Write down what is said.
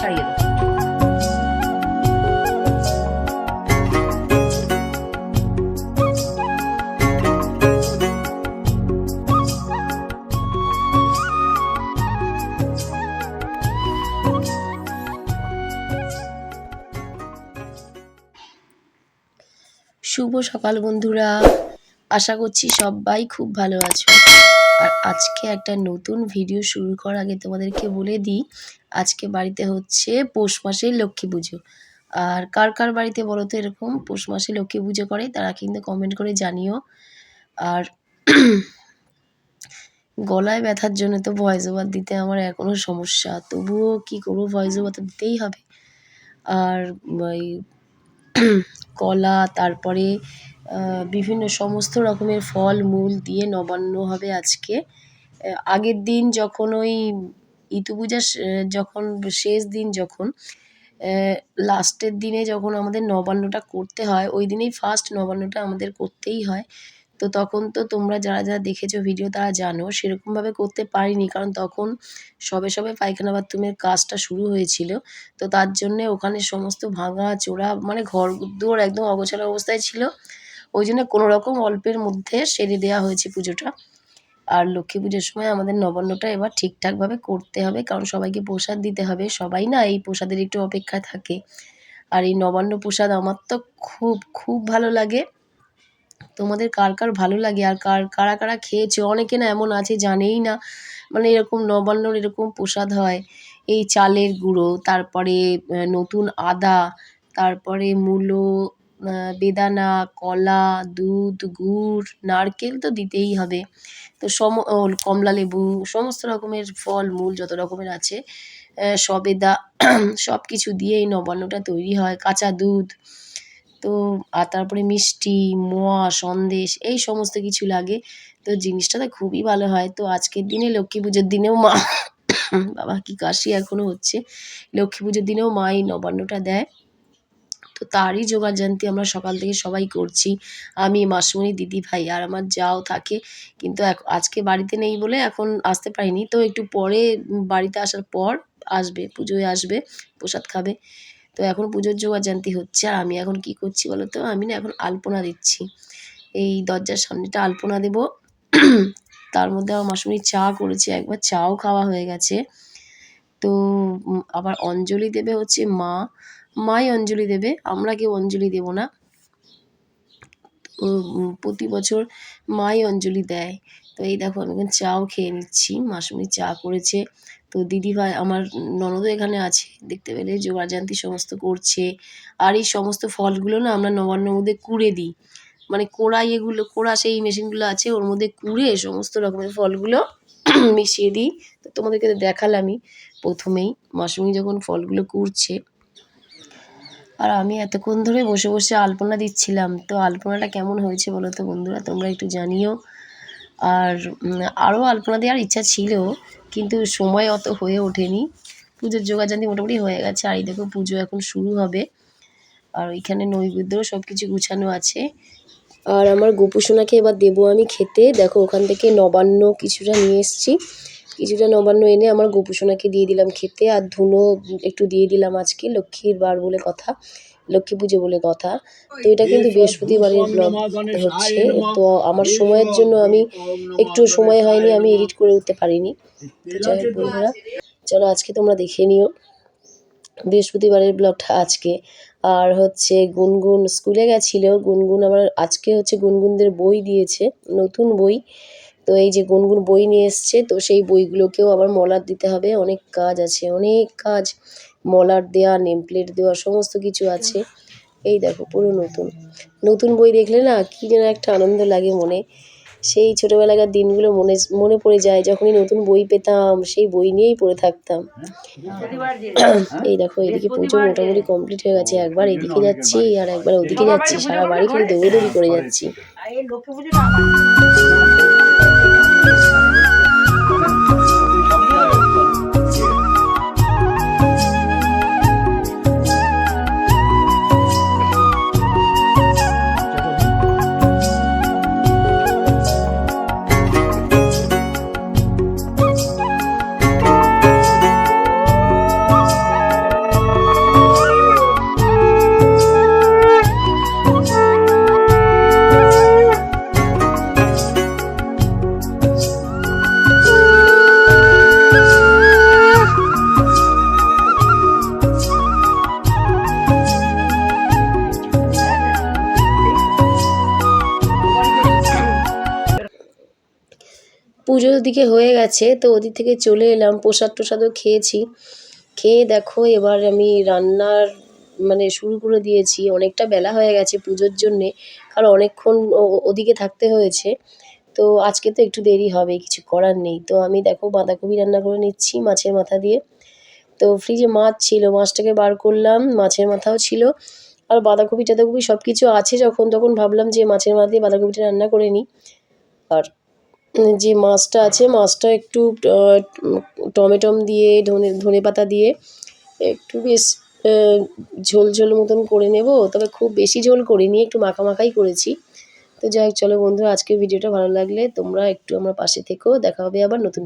ছাড়িয়ে শুভ সকাল বন্ধুরা। আশা করছি সবাই খুব ভালো আছো। আর আজকে একটা নতুন ভিডিও শুরু করার আগে তোমাদেরকে বলে দিই, আজকে বাড়িতে হচ্ছে পৌষ মাসের লক্ষ্মী পুজো। আর কার কার বাড়িতে বলো তো এরকম, পৌষ মাসে লক্ষ্মী পুজো করে, তারা কিন্তু কমেন্ট করে জানিও। আর গলায় ব্যথার জন্য তো ভয়েস ওভার দিতে আমার এখনও সমস্যা, তবুও কি করব ভয়েস ওভার তো দিতেই হবে। আর ওই কলা, তারপরে বিভিন্ন সমস্ত রকমের ফল, মূল দিয়ে নবান্ন হবে আজকে। আগের দিন যখন ওই ইতু পূজা যখন শেষ দিন যখন লাস্টের দিনে যখন আমাদের নবান্নটা করতে হয়, ওই দিনেই ফার্স্ট নবান্নটা আমাদের করতেই হয়। তো তখন তো তোমরা যারা যারা দেখেছ ভিডিও তারা জানো, সেরকমভাবে করতে পারিনি, কারণ তখন সবে সবে পায়খানা বাথরুমের কাজটা শুরু হয়েছিল। তো তার জন্যে ওখানে সমস্ত ভাঙা, চোরা মানে ঘর দুয়ার একদম অগোছালো অবস্থায় ছিল। ওই জন্য কোনো রকম অল্পের মধ্যে সেরে দেওয়া হয়েছে পুজোটা। আর লক্ষ্মী পুজোর সময় আমাদের নবান্নটা এবার ঠিকঠাকভাবে করতে হবে, কারণ সবাইকে প্রসাদ দিতে হবে। সবাই না এই প্রসাদের একটু অপেক্ষায় থাকে। আর এই নবান্ন প্রসাদ আমার তো খুব খুব ভালো লাগে। তোমাদের কার কার ভালো লাগে? আর কার, কারা কারা খেয়েছে? অনেকে না এমন আছে, জানেই না। মানে এরকম নবান্নর এরকম প্রসাদ হয়। এই চালের গুঁড়ো, তারপরে নতুন আদা, তারপরে মূলো বেদানা, কলা, দুধ, গুড়, নারকেল তো দিতেই হবে। তো সম কমলা লেবু, সমস্ত রকমের ফল, মূল যত রকমের আছে সবেদা সব কিছু দিয়ে এই নবান্নটা তৈরি হয়। কাঁচা দুধ, তো, আর তারপরে মিষ্টি, মোয়া, সন্দেশ, এই সমস্ত কিছু লাগে। তো জিনিসটা তো খুবই ভালো হয়। তো আজকের দিনে লক্ষ্মী পুজোর দিনেও মা, বাবা কি কাশি এখনও হচ্ছে। লক্ষ্মী পুজোর দিনেও মা এই নবান্নটা দেয়। তো তারই জানতে আমরা সকাল থেকে সবাই করছি। আমি, মাসমণি, দিদি ভাই আর আমার যাও থাকে। কিন্তু আজকে বাড়িতে নেই বলে এখন আসতে পারিনি। তো একটু পরে বাড়িতে আসার পর আসবে, পুজোয় আসবে, প্রসাদ খাবে। তো এখন পুজোর জানতি হচ্ছে। আর আমি এখন কি করছি বলো তো? আমি না এখন আলপনা দিচ্ছি। এই দরজার সামনেটা আলপনা দেব। তার মধ্যে আমার মাসুনি চা করেছে, একবার চাও খাওয়া হয়ে গেছে। তো আবার অঞ্জলি দেবে হচ্ছে মা। মাই অঞ্জলি দেবে, আমরা কেউ অঞ্জলি দেব না। প্রতি বছর মাই অঞ্জলি দেয়। তো এই দেখো, আমি এখন চাও খেয়ে নিচ্ছি মাসুমি চা করেছে। তো দিদিভাই আমার ননদও এখানে আছে, দেখতে পেলে যোগাযান্তি সমস্ত করছে। আর এই সমস্ত ফলগুলো না আমরা নবান্নর মধ্যে কুড়ে দিই। মানে কোড়াই এগুলো, কোড়া সেই মেশিনগুলো আছে, ওর মধ্যে কুড়ে সমস্ত রকমের ফলগুলো মিশিয়ে দিই। তো তোমাদেরকে দেখালামই প্রথমেই মাসুমি যখন ফলগুলো কুড়ছে আর আমি এতক্ষণ ধরে বসে বসে আলপনা দিচ্ছিলাম। তো আলপনাটা কেমন হয়েছে বলো তো বন্ধুরা? তোমরা একটু জানিও। আর আরও আলপনা দেওয়ার ইচ্ছা ছিল, কিন্তু সময় অত হয়ে ওঠেনি। পুজোর যোগাযান্তি মোটামুটি হয়ে গেছে। আর এই দেখো পুজো এখন শুরু হবে। আর ওইখানে নৈবেদ্যও সব কিছু গুছানো আছে। আর আমার গোপুসোনাকে এবার দেবো আমি খেতে। দেখো ওখান থেকে নবান্ন কিছুটা নিয়ে এসছি। কিছুটা নবান্ন এনে আমার গোপুসোনাকে দিয়ে দিলাম খেতে, আর ধুনো একটু দিয়ে দিলাম আজকে, লক্ষ্মীর বার বলে কথা, লক্ষ্মী পুজো বলে কথা। তো এটা কিন্তু বৃহস্পতিবারের ব্লগ হচ্ছে। তো আমার সময়ের জন্য আমি একটু সময় হয়নি, আমি এডিট করে উঠতে পারিনি। যাই হোক বন্ধুরা, চলো আজকে তোমরা দেখে নিও বৃহস্পতিবারের ব্লগটা আজকে। আর হচ্ছে গুনগুন স্কুলে গেছিল, গুনগুন আমার আজকে হচ্ছে গুনগুনদের বই দিয়েছে, নতুন বই। তো এই যে গুনগুন বই নিয়ে এসছে, তো সেই বইগুলোকেও আবার মলার দিতে হবে। অনেক কাজ আছে, অনেক কাজ। মলার দেওয়া নেম প্লেট দেওয়া, সমস্ত কিছু আছে। এই দেখো পুরো নতুন। নতুন বই দেখলে না কী যেন একটা আনন্দ লাগে মনে। সেই ছোটোবেলাকার দিনগুলো মনে মনে পড়ে যায়। যখনই নতুন বই পেতাম, সেই বই নিয়েই পড়ে থাকতাম। এই দেখো এদিকে পুজো মোটামুটি কমপ্লিট হয়ে গেছে। একবার এদিকে যাচ্ছি আর একবার ওদিকে যাচ্ছি। সারা বাড়ি খালি দৌড়ি করে যাচ্ছি। Thank you. পুজোর দিকে হয়ে গেছে, তো ওদিক থেকে চলে এলাম, প্রসাদ টোসাদও খেয়েছি। খেয়ে দেখো এবার আমি রান্নার মানে শুরু করে দিয়েছি। অনেকটা বেলা হয়ে গেছে পুজোর জন্যে, কারণ অনেকক্ষণ ওদিকে থাকতে হয়েছে। তো আজকে তো একটু দেরি হবে, কিছু করার নেই। তো আমি দেখো বাঁধাকপি রান্না করে নিচ্ছি মাছের মাথা দিয়ে। তো ফ্রিজে মাছ ছিল, মাছটাকে বার করলাম, মাছের মাথাও ছিল। আর বাঁধাকপি, টাধাকপি সব কিছু আছে যখন, তখন ভাবলাম যে মাছের মাথা দিয়ে বাঁধাকপিটা রান্না করে নিই। আর যে মাছটা আছে, মাছটা একটু টমেটম দিয়ে, ধনে ধনে পাতা দিয়ে একটু বেশ ঝোল ঝোল মতন করে নেব। তবে খুব বেশি ঝোল করিনি, একটু মাখা মাখাই করেছি। তো যাই হোক, চলো বন্ধুরা, আজকের ভিডিওটা ভালো লাগলে তোমরা একটু আমার পাশে থেকো। দেখা হবে আবার নতুন